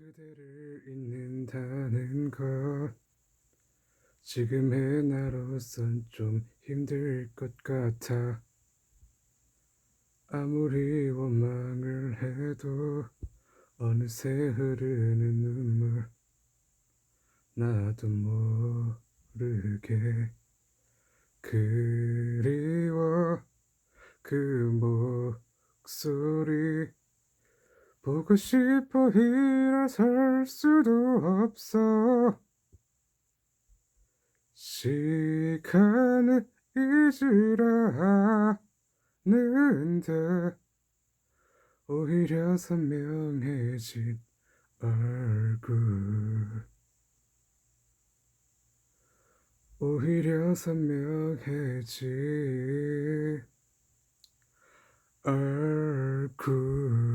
그대를 잊는다는 것. 지금의 나로선 좀 힘들 것 같아. 아무리 원망을 해도 어느새 흐르는 눈물 나도 모르게 그리워. 그 목소리 보고 싶어 일어설 수도 없어 시간은 잊으라 하는데 오히려 선명해진 얼굴 오히려 선명해진 얼굴 음.